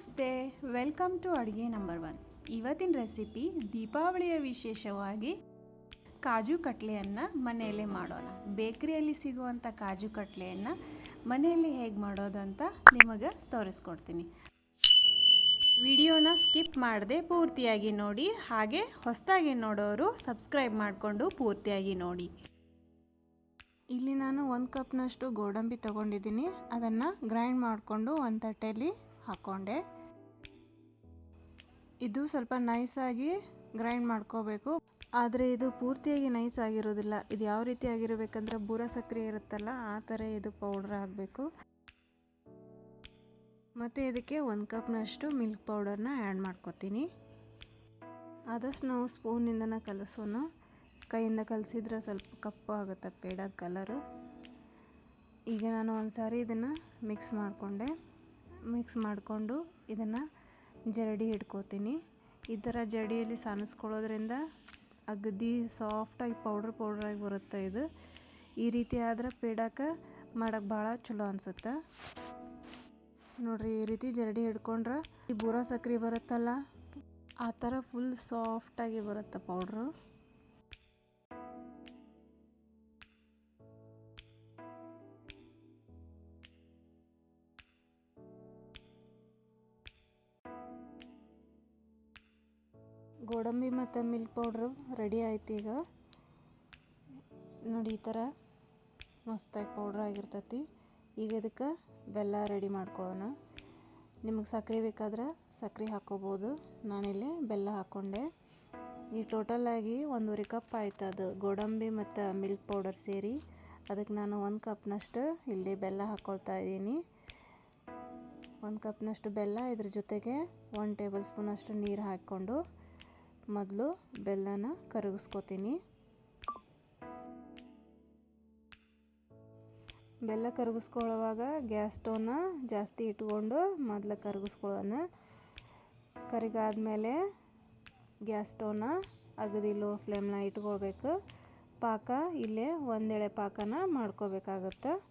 ನಮಸ್ತೆ, welcome to ಅಡುಗೆ number one. ಇವತ್ತಿನ ರೆಸಿಪಿ ದೀಪಾವಳಿಯ ವಿಶೇಷವಾಗಿ ಕಾಜು ಕಟ್ಲೆಯನ್ನು ಮನೆಯಲ್ಲೇ ಮಾಡೋಣ. ಬೇಕ್ರಿಯಲ್ಲಿ ಸಿಗುವಂಥ ಕಾಜು ಕಟ್ಲೆಯನ್ನು ಮನೆಯಲ್ಲಿ ಹೇಗೆ ಮಾಡೋದು ಅಂತ ನಿಮಗೆ ತೋರಿಸ್ಕೊಡ್ತೀನಿ. ವಿಡಿಯೋನ ಸ್ಕಿಪ್ ಮಾಡದೆ ಪೂರ್ತಿಯಾಗಿ ನೋಡಿ, ಹಾಗೆ ಹೊಸದಾಗಿ ನೋಡೋರು ಸಬ್ಸ್ಕ್ರೈಬ್ ಮಾಡಿಕೊಂಡು ಪೂರ್ತಿಯಾಗಿ ನೋಡಿ. ಇಲ್ಲಿ ನಾನು ಒಂದು ಕಪ್ನಷ್ಟು ಗೋಡಂಬಿ ತೊಗೊಂಡಿದ್ದೀನಿ. ಅದನ್ನು ಗ್ರೈಂಡ್ ಮಾಡಿಕೊಂಡು ಒಂದು ತಟ್ಟೆಯಲ್ಲಿ ಹಾಕ್ಕೊಂಡೆ ಇದು ಸ್ವಲ್ಪ ನೈಸಾಗಿ ಗ್ರೈಂಡ್ ಮಾಡ್ಕೋಬೇಕು. ಆದರೆ ಇದು ಪೂರ್ತಿಯಾಗಿ ನೈಸ್ ಆಗಿರೋದಿಲ್ಲ. ಇದು ಯಾವ ರೀತಿ ಆಗಿರಬೇಕಂದ್ರೆ ಬೂರ ಸಕ್ಕರೆ ಇರುತ್ತಲ್ಲ, ಆ ಥರ ಇದು ಪೌಡ್ರ್ ಆಗಬೇಕು ಮತ್ತು ಇದಕ್ಕೆ ಒಂದು ಕಪ್ನಷ್ಟು ಮಿಲ್ಕ್ ಪೌಡರ್ನ ಆ್ಯಡ್ ಮಾಡ್ಕೊತೀನಿ. ಆದಷ್ಟು ನಾವು ಸ್ಪೂನಿಂದನ ಕಲಸೋಣ ಕೈಯಿಂದ ಕಲಸಿದ್ರೆ ಸ್ವಲ್ಪ ಕಪ್ಪು ಆಗುತ್ತೆ, ಪೇಡದ ಕಲರು ಈಗ ನಾನು ಒಂದು ಸಾರಿ ಇದನ್ನು ಮಿಕ್ಸ್ ಮಾಡಿಕೊಂಡೆ. ಮಿಕ್ಸ್ ಮಾಡಿಕೊಂಡು ಇದನ್ನು ಜರಡಿ ಹಿಡ್ಕೋತೀನಿ. ಈ ಥರ ಜರಡಿಯಲ್ಲಿ ಸಾನಿಸ್ಕೊಳ್ಳೋದ್ರಿಂದ ಅಗದಿ ಸಾಫ್ಟಾಗಿ ಪೌಡ್ರ್ ಪೌಡ್ರಾಗಿ ಬರುತ್ತೆ ಇದು. ಈ ರೀತಿ ಆದ್ರೆ ಪೇಡಕ್ಕೆ ಮಾಡೋಕ್ಕೆ ಭಾಳ ಚಲೋ ಅನಿಸುತ್ತೆ. ನೋಡಿರಿ, ಈ ರೀತಿ ಜರಡಿ ಹಿಡ್ಕೊಂಡ್ರೆ ಈ ಬೂರ ಸಕ್ರೆ ಬರುತ್ತಲ್ಲ? ಆ ಥರ ಫುಲ್ ಸಾಫ್ಟಾಗಿ ಬರುತ್ತೆ ಪೌಡ್ರು ಗೋಡಂಬಿ ಮತ್ತು ಮಿಲ್ಕ್ ಪೌಡ್ರು ರೆಡಿ ಆಯ್ತು ಈಗ. ನೋಡಿ, ಈ ಥರ ಮಸ್ತಾಗಿ ಪೌಡ್ರ್ ಆಗಿರ್ತೈತಿ. ಈಗ ಇದಕ್ಕೆ ಬೆಲ್ಲ ರೆಡಿ ಮಾಡ್ಕೊಳ್ಳೋಣ. ನಿಮಗೆ ಸಕ್ಕರೆ ಬೇಕಾದ್ರೆ ಸಕ್ಕರೆ ಹಾಕ್ಕೋಬೋದು. ನಾನಿಲ್ಲಿ ಬೆಲ್ಲ ಹಾಕ್ಕೊಂಡೆ. ಈ ಟೋಟಲಾಗಿ ಒಂದೂವರೆ ಕಪ್ ಆಯ್ತು ಅದು ಗೋಡಂಬಿ ಮತ್ತು ಮಿಲ್ಕ್ ಪೌಡರ್ ಸೇರಿ. ಅದಕ್ಕೆ ನಾನು ಒಂದು ಕಪ್ನಷ್ಟು ಇಲ್ಲಿ ಬೆಲ್ಲ ಹಾಕ್ಕೊಳ್ತಾ ಇದ್ದೀನಿ. ಒಂದು ಕಪ್ನಷ್ಟು ಬೆಲ್ಲ ಇದ್ರ ಜೊತೆಗೆ ಒಂದು ಟೇಬಲ್ ಸ್ಪೂನಷ್ಟು ನೀರು ಹಾಕ್ಕೊಂಡು ಮೊದಲು ಬೆಲ್ಲನ ಕರಗಿಸ್ಕೊತೀನಿ. ಬೆಲ್ಲ ಕರಗಿಸ್ಕೊಳ್ಳುವಾಗ ಗ್ಯಾಸ್ ಸ್ಟೋವ್ನ ಜಾಸ್ತಿ ಇಟ್ಕೊಂಡು ಮೊದಲು ಕರಗಿಸ್ಕೊಳ್ಳೋಣ. ಕರಿಗಾದ್ಮೇಲೆ ಗ್ಯಾಸ್ ಸ್ಟೋವ್ನ ಅಗದಿ ಲೋ ಫ್ಲೇಮ್ನ ಇಟ್ಕೊಳ್ಬೇಕು. ಪಾಕ ಇಲ್ಲೇ ಒಂದೆಳೆ ಪಾಕನ ಮಾಡ್ಕೋಬೇಕಾಗತ್ತೆ.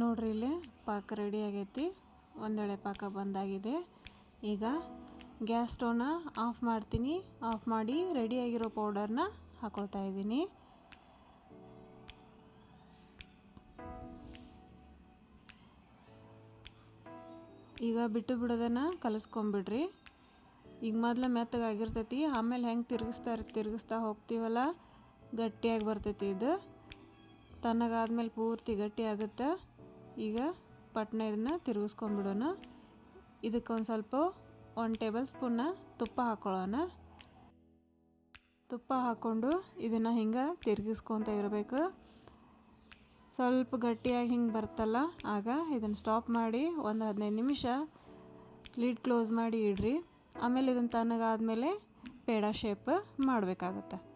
ನೋಡ್ರಿ ಇಲ್ಲಿ ಪಾಕ ರೆಡಿ ಆಗೈತಿ. ಒಂದೆಳೆ ಪಾಕ ಬಂದಾಗಿದೆ. ಈಗ ಗ್ಯಾಸ್ ಸ್ಟೋವ್ನ ಆಫ್ ಮಾಡ್ತೀನಿ. ಆಫ್ ಮಾಡಿ ರೆಡಿಯಾಗಿರೋ ಪೌಡರ್ನ ಹಾಕೊಳ್ತಾ ಇದ್ದೀನಿ. ಈಗ ಬಿಟ್ಟು ಬಿಡೋದನ್ನು ಕಲಿಸ್ಕೊಂಬಿಡ್ರಿ. ಈಗ ಮೊದಲು ಮೆತ್ತಗಾಗಿರ್ತೈತಿ ಆಮೇಲೆ ಹೆಂಗೆ ತಿರುಗಿಸ್ತಾ ತಿರುಗಿಸ್ತಾ ಹೋಗ್ತೀವಲ್ಲ? ಗಟ್ಟಿಯಾಗಿ ಬರ್ತೈತಿ ಇದು. ತಣ್ಣಗಾದ್ಮೇಲೆ ಪೂರ್ತಿ ಗಟ್ಟಿ ಆಗುತ್ತೆ. ಈಗ ಪಟ್ನ ಇದನ್ನು ತಿರುಗಿಸ್ಕೊಂಬಿಡೋಣ ಇದಕ್ಕೆ ಒಂದು ಸ್ವಲ್ಪ ಒಂದು ಟೇಬಲ್ ಸ್ಪೂನ್ನ ತುಪ್ಪ ಹಾಕ್ಕೊಳ್ಳೋಣ ತುಪ್ಪ ಹಾಕ್ಕೊಂಡು ಇದನ್ನು ಹಿಂಗೆ ತಿರುಗಿಸ್ಕೊತ ಇರಬೇಕು. ಸ್ವಲ್ಪ ಗಟ್ಟಿಯಾಗಿ ಹಿಂಗೆ ಬರ್ತಲ್ಲ, ಆಗ ಇದನ್ನು ಸ್ಟಾಪ್ ಮಾಡಿ ಒಂದು ಹದಿನೈದು ನಿಮಿಷ ಲೀಡ್ ಕ್ಲೋಸ್ ಮಾಡಿ ಇಡ್ರಿ. ಆಮೇಲೆ ಇದನ್ನು ತಣ್ಣಗಾದ್ಮೇಲೆ ಪೇಡ ಶೇಪ್ ಮಾಡಬೇಕಾಗತ್ತೆ.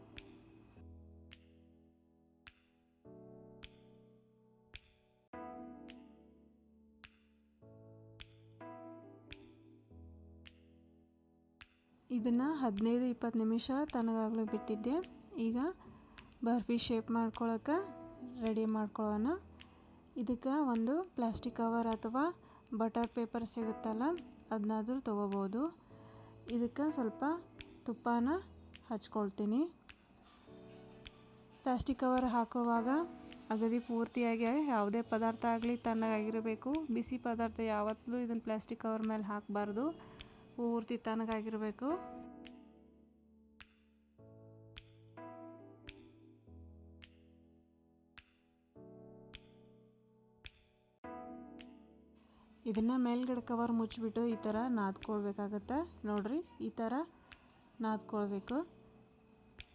ಇದನ್ನು ಹದಿನೈದು ಇಪ್ಪತ್ತು ನಿಮಿಷ ತನಗಾಗಲೂ ಬಿಟ್ಟಿದ್ದೆ. ಈಗ ಬರ್ಫಿ ಶೇಪ್ ಮಾಡ್ಕೊಳಕ್ಕೆ ರೆಡಿ ಮಾಡ್ಕೊಳ್ಳೋಣ ಇದಕ್ಕೆ ಒಂದು ಪ್ಲಾಸ್ಟಿಕ್ ಕವರ್ ಅಥವಾ ಬಟರ್ ಪೇಪರ್ ಸಿಗುತ್ತಲ್ಲ ಅದನ್ನಾದರೂ ತೊಗೋಬೋದು. ಇದಕ್ಕೆ ಸ್ವಲ್ಪ ತುಪ್ಪನ ಹಚ್ಕೊಳ್ತೀನಿ. ಪ್ಲಾಸ್ಟಿಕ್ ಕವರ್ ಹಾಕುವಾಗ ಅಗದಿ ಪೂರ್ತಿಯಾಗಿ ಯಾವುದೇ ಪದಾರ್ಥ ಆಗಲಿ ತಣ್ಣಗಾಗಿರಬೇಕು. ಬಿಸಿ ಪದಾರ್ಥ ಯಾವತ್ತೂ ಇದನ್ನು ಪ್ಲಾಸ್ಟಿಕ್ ಕವರ್ ಮೇಲೆ ಹಾಕಬಾರ್ದು. ಪೂರ್ತಿ ತಣ್ಣಗಾಗಿರಬೇಕು ಇದನ್ನು ಮೇಲ್ಗಡೆ ಕವರ್ ಮುಚ್ಚಿಬಿಟ್ಟು ಈ ಥರ ನಾದ್ಕೊಳ್ಬೇಕಾಗತ್ತೆ. ನೋಡಿರಿ, ಈ ಥರ ನಾದ್ಕೊಳ್ಬೇಕು.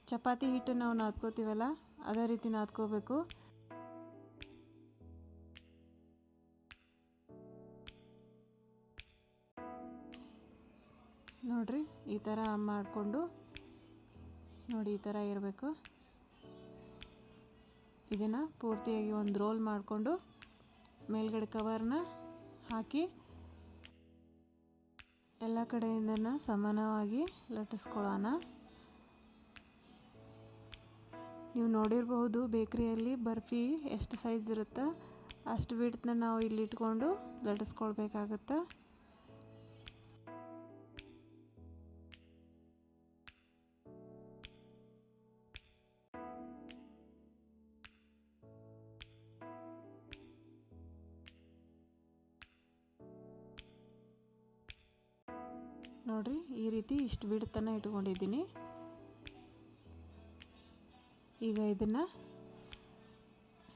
ಚಪಾತಿ ಹಿಟ್ಟು ನಾವು ನಾದ್ಕೋತೀವಲ್ಲ, ಅದೇ ರೀತಿ ನಾದ್ಕೋಬೇಕು. ನೋಡ್ರಿ, ಈ ಥರ ಮಾಡಿಕೊಂಡು ನೋಡಿ ಈ ಥರ ಇರಬೇಕು. ಇದನ್ನು ಪೂರ್ತಿಯಾಗಿ ಒಂದು ರೋಲ್ ಮಾಡಿಕೊಂಡು ಮೇಲ್ಗಡೆ ಕವರ್ನ ಹಾಕಿ ಎಲ್ಲ ಕಡೆಯಿಂದನ ಸಮಾನವಾಗಿ ಲಟ್ಟಿಸ್ಕೊಳ್ಳೋಣ. ನೀವು ನೋಡಿರಬಹುದು ಬೇಕ್ರಿಯಲ್ಲಿ ಬರ್ಫಿ ಎಷ್ಟು ಸೈಜ್ ಇರುತ್ತೆ ಅಷ್ಟು ವಿಡ್ತನ್ನ ನಾವು ಇಲ್ಲಿ ಇಟ್ಕೊಂಡು ಲಟ್ಟಿಸ್ಕೊಳ್ಬೇಕಾಗತ್ತೆ. ನೋಡಿರಿ, ಈ ರೀತಿ ಇಷ್ಟು ಬಿಡ್ತನ ಇಟ್ಕೊಂಡಿದ್ದೀನಿ. ಈಗ ಇದನ್ನು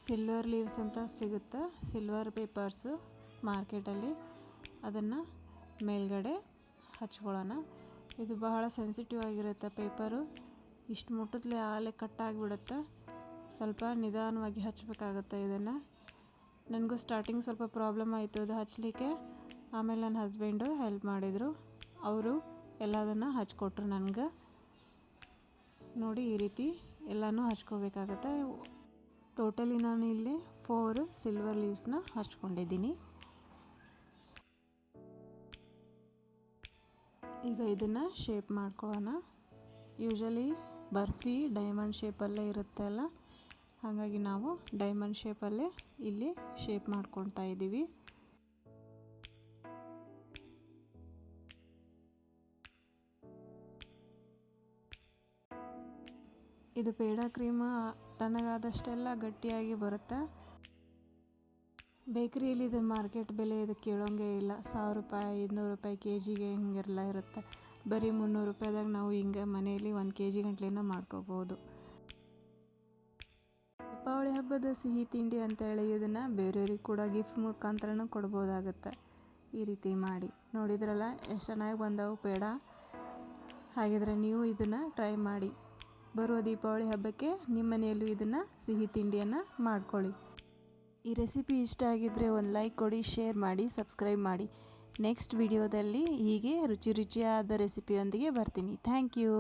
ಸಿಲ್ವರ್ ಲೀವ್ಸ್ ಅಂತ ಸಿಗುತ್ತೆ ಸಿಲ್ವರ್ ಪೇಪರ್ಸು ಮಾರ್ಕೆಟಲ್ಲಿ ಅದನ್ನು ಮೇಲ್ಗಡೆ ಹಚ್ಕೊಳ್ಳೋಣ. ಇದು ಬಹಳ ಸೆನ್ಸಿಟಿವ್ ಆಗಿರುತ್ತೆ ಪೇಪರು ಇಷ್ಟು ಮುಟ್ಟದಲ್ಲಿ ಆಲೆ ಕಟ್ಟಾಗಿಬಿಡುತ್ತೆ ಸ್ವಲ್ಪ ನಿಧಾನವಾಗಿ ಹಚ್ಚಬೇಕಾಗತ್ತೆ ಇದನ್ನು. ನನಗೂ ಸ್ಟಾರ್ಟಿಂಗ್ ಸ್ವಲ್ಪ ಪ್ರಾಬ್ಲಮ್ ಆಯಿತು ಅದು ಹಚ್ಚಲಿಕ್ಕೆ ಆಮೇಲೆ ನನ್ನ ಹಸ್ಬೆಂಡು ಹೆಲ್ಪ್ ಮಾಡಿದರು. ಅವರು ಎಲ್ಲದನ್ನು ಹಚ್ಕೊಟ್ರು ನನಗೆ. ನೋಡಿ ಈ ರೀತಿ ಎಲ್ಲನೂ ಹಚ್ಕೋಬೇಕಾಗತ್ತೆ. ಟೋಟಲಿ ನಾನು ಇಲ್ಲಿ ಫೋರ್ ಸಿಲ್ವರ್ ಲೀವ್ಸ್ನ ಹಚ್ಕೊಂಡಿದ್ದೀನಿ. ಈಗ ಇದನ್ನು ಶೇಪ್ ಮಾಡ್ಕೋಣ ಯೂಶಲಿ ಬರ್ಫಿ ಡೈಮಂಡ್ ಶೇಪಲ್ಲೇ ಇರುತ್ತೆ ಅಲ್ಲ? ಹಾಗಾಗಿ ನಾವು ಡೈಮಂಡ್ ಶೇಪಲ್ಲೇ ಇಲ್ಲಿ ಶೇಪ್ ಮಾಡ್ಕೊತಾ ಇದ್ದೀವಿ ಇದು ಪೇಡ ಕ್ರೀಮ್ ತಣ್ಣಗಾದಷ್ಟೆಲ್ಲ ಗಟ್ಟಿಯಾಗಿ ಬರುತ್ತೆ. ಬೇಕ್ರಿಯಲ್ಲಿ ಇದು ಮಾರ್ಕೆಟ್ ಬೆಲೆ ಇದು ಕೇಳೋಂಗೆ ಇಲ್ಲ. ಸಾವಿರ ರೂಪಾಯಿ, ಐದುನೂರು ರೂಪಾಯಿ ಕೆ ಜಿಗೆ ಹಿಂಗೆಲ್ಲ ಇರುತ್ತೆ. ಬರೀ ಮುನ್ನೂರು ರೂಪಾಯಿದಾಗ ನಾವು ಹಿಂಗೆ ಮನೆಯಲ್ಲಿ ಒಂದು ಕೆ ಜಿ ಗಂಟ್ಲೆನ ಮಾಡ್ಕೋಬೋದು. ದೀಪಾವಳಿ ಹಬ್ಬದ ಸಿಹಿ ತಿಂಡಿ ಅಂತೇಳಿ ಇದನ್ನು ಬೇರೆಯವ್ರಿಗೆ ಕೂಡ ಗಿಫ್ಟ್ ಮುಖಾಂತರನೂ ಕೊಡ್ಬೋದಾಗುತ್ತೆ. ಈ ರೀತಿ ಮಾಡಿ. ನೋಡಿದ್ರಲ್ಲ, ಎಷ್ಟು ಚೆನ್ನಾಗಿ ಬಂದವು ಪೇಡ? ಹಾಗಿದ್ರೆ ನೀವು ಇದನ್ನು ಟ್ರೈ ಮಾಡಿ. ಬರುವ ದೀಪಾವಳಿ ಹಬ್ಬಕ್ಕೆ ನಿಮ್ಮ ಮನೆಯಲ್ಲೂ ಇದನ್ನು ಸಿಹಿ ತಿಂಡಿಯನ್ನು ಮಾಡ್ಕೊಳ್ಳಿ. ಈ ರೆಸಿಪಿ ಇಷ್ಟ ಆಗಿದ್ದರೆ ಒಂದು ಲೈಕ್ ಕೊಡಿ, ಶೇರ್ ಮಾಡಿ, ಸಬ್ಸ್ಕ್ರೈಬ್ ಮಾಡಿ. ನೆಕ್ಸ್ಟ್ ವಿಡಿಯೋದಲ್ಲಿ ಹೀಗೆ ರುಚಿ ರುಚಿಯಾದ ರೆಸಿಪಿಯೊಂದಿಗೆ ಬರ್ತೀನಿ. Thank you.